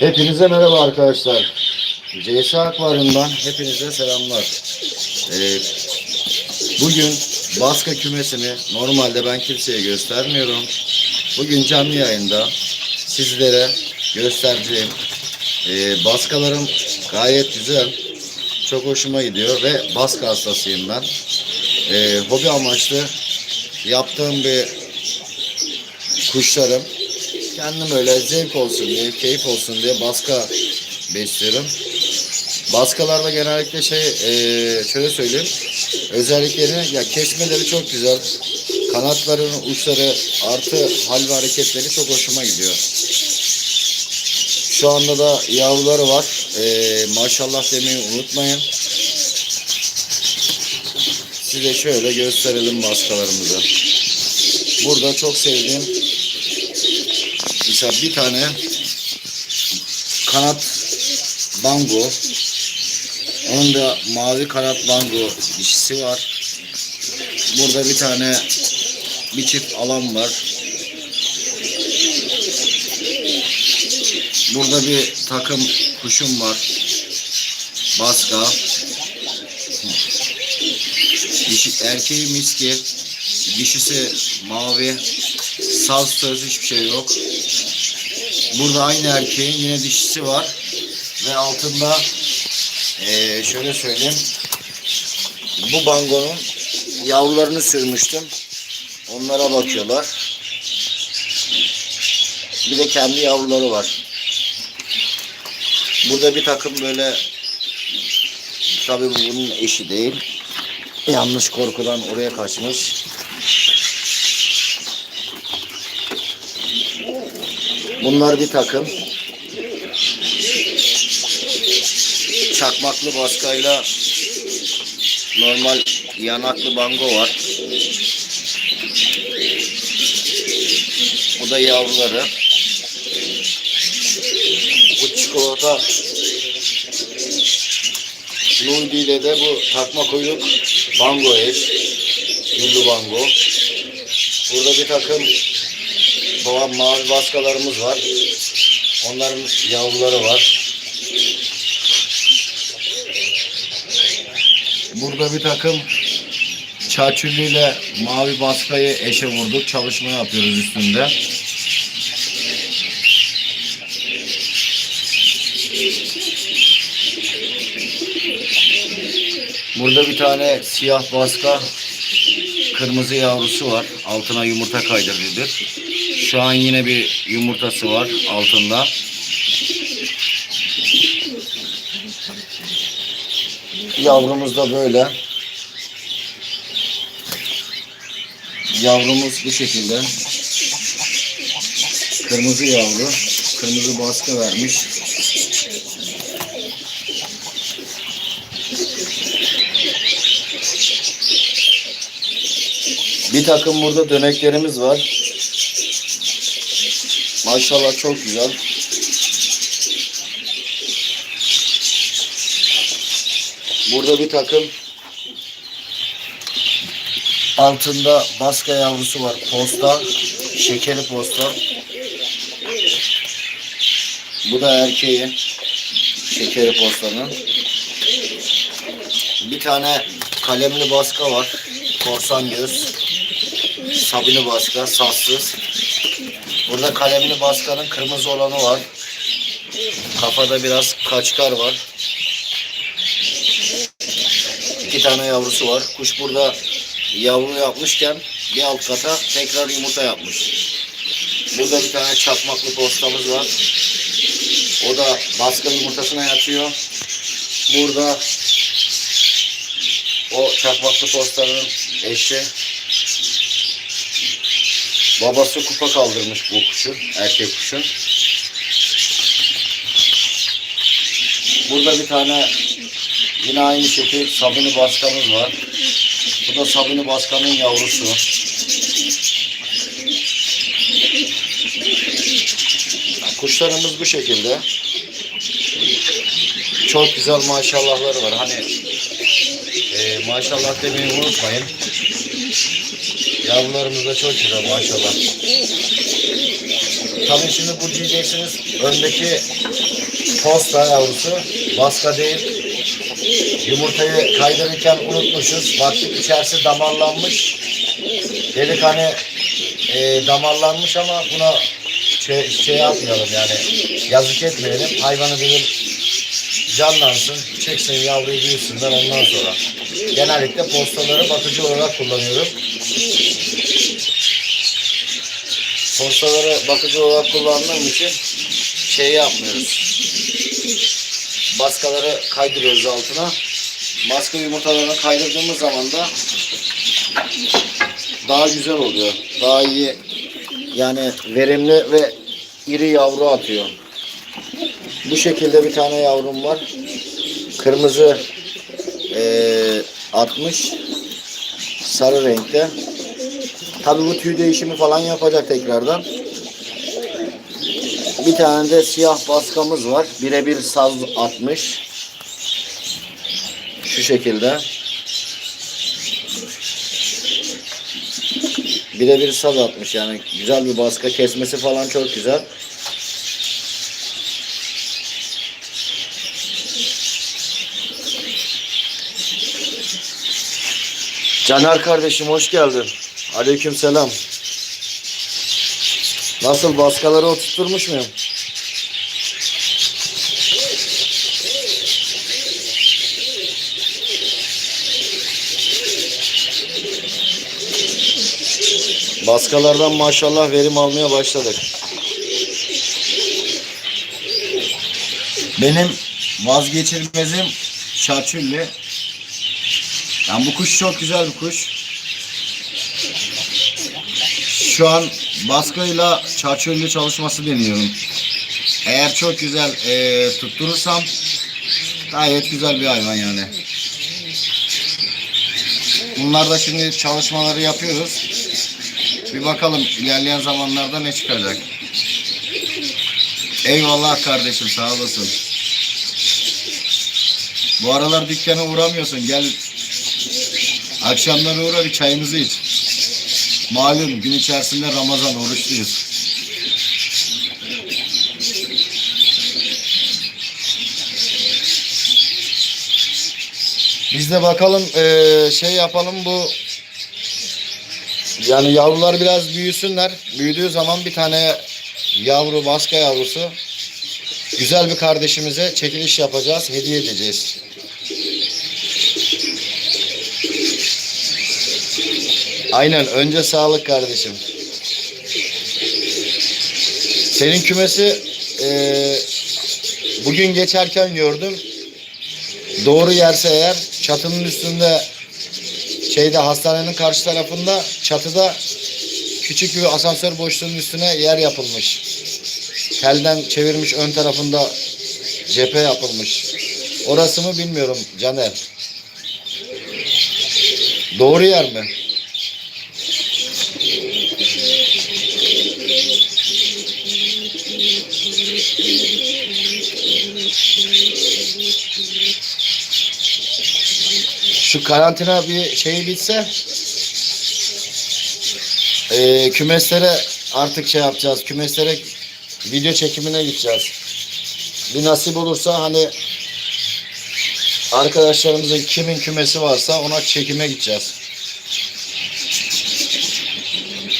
Hepinize merhaba arkadaşlar. CS Akvaryum'dan hepinize selamlar. Ee, bugün Baska kümesini normalde ben kimseye göstermiyorum. Bugün canlı yayında sizlere göstereceğim. Ee, baskalarım gayet güzel. Çok hoşuma gidiyor ve baska hastasıyım ben. Ee, hobi amaçlı yaptığım bir kuşlarım. Kendim öyle zevk olsun diye, keyif olsun diye baska besliyorum. Baskalarda genellikle şey eee, şöyle söyleyeyim. Özelliklerini ya kesmeleri çok güzel. Kanatlarının uçları artı hal ve hareketleri çok hoşuma gidiyor. Şu anda da yavruları var. Eee, maşallah demeyi unutmayın. Size şöyle gösterelim baskalarımızı. Burada çok sevdiğim mesela bir tane kanat bango onun da mavi kanat bango dişisi var. Burada bir tane bir çift alan var. Burada bir takım kuşum var. Baska. Dişi, erkeği miski. Dişisi mavi. Saz söz hiçbir şey yok. Burada aynı erkeğin yine dişisi var. Ve altında eee, şöyle söyleyeyim. Bu bangonun yavrularını sürmüştüm. Onlara bakıyorlar. Bir de kendi yavruları var. Burada bir takım böyle tabii bu bunun eşi değil. Yanlış korkudan oraya kaçmış. Bunlar bir takım. Çakmaklı baskayla normal yanaklı bango var. Bu da yavruları. Bu çikolata Nudi ile de bu takma kuyruk bango eş. Güllü bango. Burada bir takım Doğan mavi baskalarımız var. Onların yavruları var. Burada bir takım çaçüllü ile mavi baskayı eşe vurduk. Çalışma yapıyoruz üstünde. Burada bir tane siyah baska kırmızı yavrusu var. Altına yumurta kaydırdık. Şu an yine bir yumurtası var altında. Yavrumuz da böyle. Yavrumuz bu şekilde. Kırmızı yavru. Kırmızı baskı vermiş. Bir takım burada döneklerimiz var. Maşallah çok güzel. Burada bir takım altında baska yavrusu var. Posta, şekeri posta. Bu da erkeği. Şekeri postanın. Bir tane kalemli baska var. Korsan göz. Sabini baska, sassız. Burada kalemli baskanın kırmızı olanı var. Kafada biraz kaçkar var. İki tane yavrusu var. Kuş burada yavru yapmışken bir alt kata tekrar yumurta yapmış. Burada bir tane çakmaklı postamız var. O da baskı yumurtasına yatıyor. Burada o çakmaklı postanın eşi Babası kupa kaldırmış bu kuşun, erkek kuşun. Burada bir tane yine aynı şekil sabuni baskamız var. Bu da sabuni baskanın yavrusu. Kuşlarımız bu şekilde. Çok güzel maşallahları var. Hani e, maşallah demeyi unutmayın. Yavrularımız da çok güzel maşallah. tabii şimdi bu diyeceksiniz öndeki posta yavrusu baska değil. Yumurtayı kaydırırken unutmuşuz. Baktık içerisi damarlanmış. Dedik hani e, damarlanmış ama buna şey, şey yapmayalım yani yazık etmeyelim. Hayvanı dedim canlansın, çeksin yavruyu büyüsünler ondan sonra. Genellikle postaları bakıcı olarak kullanıyorum. Postaları bakıcı olarak kullandığım için şey yapmıyoruz. Baskaları kaydırıyoruz altına. Baska yumurtalarını kaydırdığımız zaman da daha güzel oluyor. Daha iyi yani verimli ve iri yavru atıyor. Bu şekilde bir tane yavrum var. Kırmızı eee 60 sarı renkte. Tabii bu tüy değişimi falan yapacak tekrardan. Bir tane de siyah baskamız var. Birebir saz 60. Şu şekilde. Birebir saz atmış yani güzel bir baska kesmesi falan çok güzel. Caner kardeşim hoş geldin. Aleyküm selam. Nasıl baskaları oturtmuş muyum? Baskalardan maşallah verim almaya başladık. Benim vazgeçilmezim şarçülli. Yani bu kuş çok güzel bir kuş. Şu an baskıyla çarçöllü çalışması deniyorum. Eğer çok güzel e, tutturursam gayet güzel bir hayvan yani. Bunlar da şimdi çalışmaları yapıyoruz. Bir bakalım ilerleyen zamanlarda ne çıkacak. Eyvallah kardeşim sağ olasın. Bu aralar dükkana uğramıyorsun. Gel akşamları uğra bir çayımızı iç. Malum gün içerisinde Ramazan oruçluyuz. Biz de bakalım eee, şey yapalım bu yani yavrular biraz büyüsünler. Büyüdüğü zaman bir tane yavru baska yavrusu güzel bir kardeşimize çekiliş yapacağız, hediye edeceğiz. Aynen önce sağlık kardeşim. Senin kümesi eee, bugün geçerken gördüm. Doğru yerse eğer çatının üstünde şeyde hastanenin karşı tarafında çatıda küçük bir asansör boşluğunun üstüne yer yapılmış. Telden çevirmiş ön tarafında cephe yapılmış. Orası mı bilmiyorum Caner. Doğru yer mi? Şu karantina bir şey bitse eee, kümeslere artık şey yapacağız. Kümeslere video çekimine gideceğiz. Bir nasip olursa hani arkadaşlarımızın kimin kümesi varsa ona çekime gideceğiz.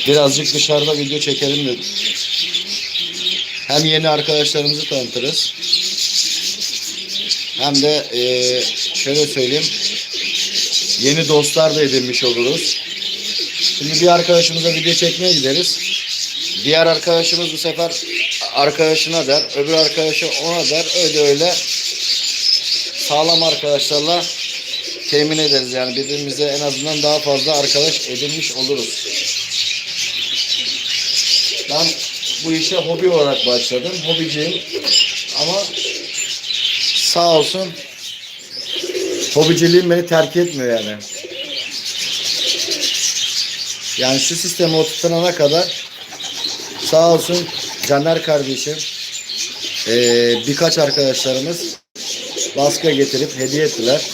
Birazcık dışarıda video çekelim dedik. Hem yeni arkadaşlarımızı tanıtırız. Hem de eee, şöyle söyleyeyim. Yeni dostlar da edinmiş oluruz. Şimdi bir arkadaşımıza video çekmeye gideriz. Diğer arkadaşımız bu sefer arkadaşına der, öbür arkadaşı ona der. Öyle öyle sağlam arkadaşlarla temin ederiz. Yani birbirimize en azından daha fazla arkadaş edinmiş oluruz. Ben bu işe hobi olarak başladım. Hobiciyim. Ama sağ olsun hobiciliğim beni terk etmiyor yani. Yani şu sistemi oturtana kadar sağ olsun Caner kardeşim eee, birkaç arkadaşlarımız baskı getirip hediye ettiler.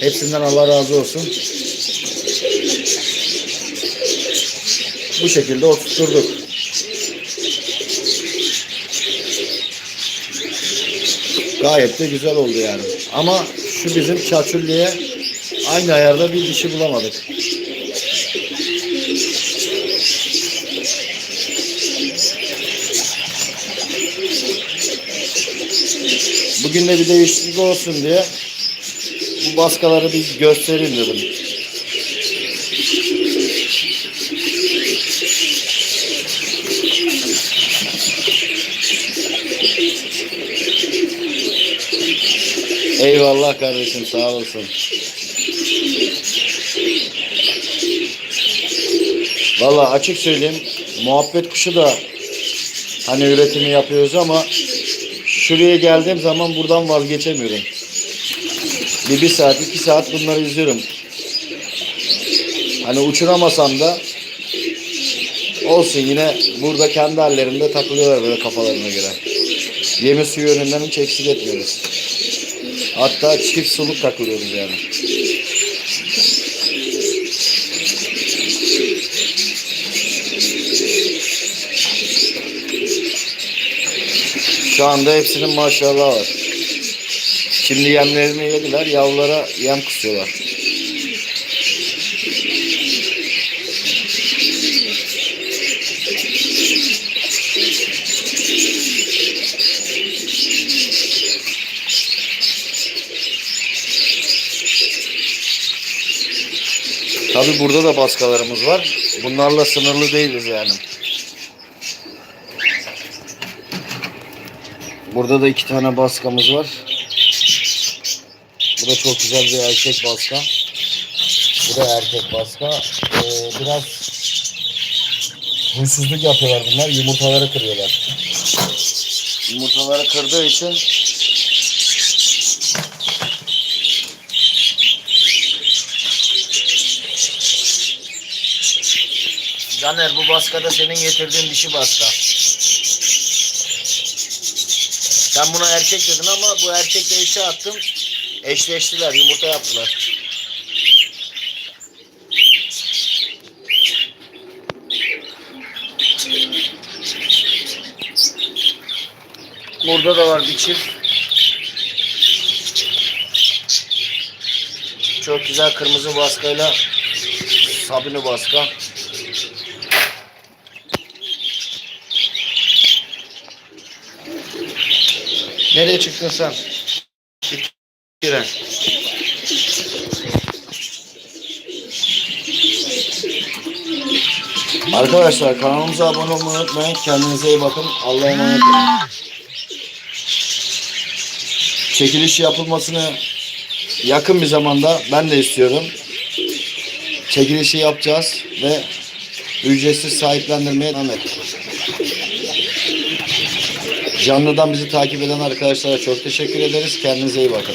Hepsinden Allah razı olsun. Bu şekilde oturtturduk. Gayet de güzel oldu yani. Ama şu bizim çaçulliye aynı ayarda bir dişi bulamadık. Bugün de bir değişiklik olsun diye bu baskaları bir göstereyim dedim. Eyvallah kardeşim sağ olasın. Valla açık söyleyeyim muhabbet kuşu da hani üretimi yapıyoruz ama şuraya geldiğim zaman buradan vazgeçemiyorum. Bir, bir saat iki saat bunları izliyorum. Hani uçuramasam da olsun yine burada kendi hallerinde takılıyorlar böyle kafalarına göre. Yemi suyu yönünden hiç eksik etmiyoruz. Hatta çift suluk takılıyoruz yani. Şu anda hepsinin maşallah var. Şimdi yemlerini yediler. Yavrulara yem kusuyorlar. Tabi burada da baskalarımız var. Bunlarla sınırlı değiliz yani. Burada da iki tane baskamız var. Bu da çok güzel bir erkek baska. Bu da erkek baska. Ee, biraz huysuzluk yapıyorlar bunlar. Yumurtaları kırıyorlar. Yumurtaları kırdığı için Caner bu baskada senin getirdiğin dişi baska. Sen buna erkek dedin ama bu erkekle eşe attım. Eşleştiler, yumurta yaptılar. Burada da var bir çift. Çok güzel kırmızı baskayla sabunu baska. Nereye çıktın sen? Giren. Arkadaşlar kanalımıza abone olmayı unutmayın. Kendinize iyi bakın. Allah'a emanet olun. Çekiliş yapılmasını yakın bir zamanda ben de istiyorum. Çekilişi yapacağız ve ücretsiz sahiplendirmeye devam edeceğiz. Canlıdan bizi takip eden arkadaşlara çok teşekkür ederiz. Kendinize iyi bakın.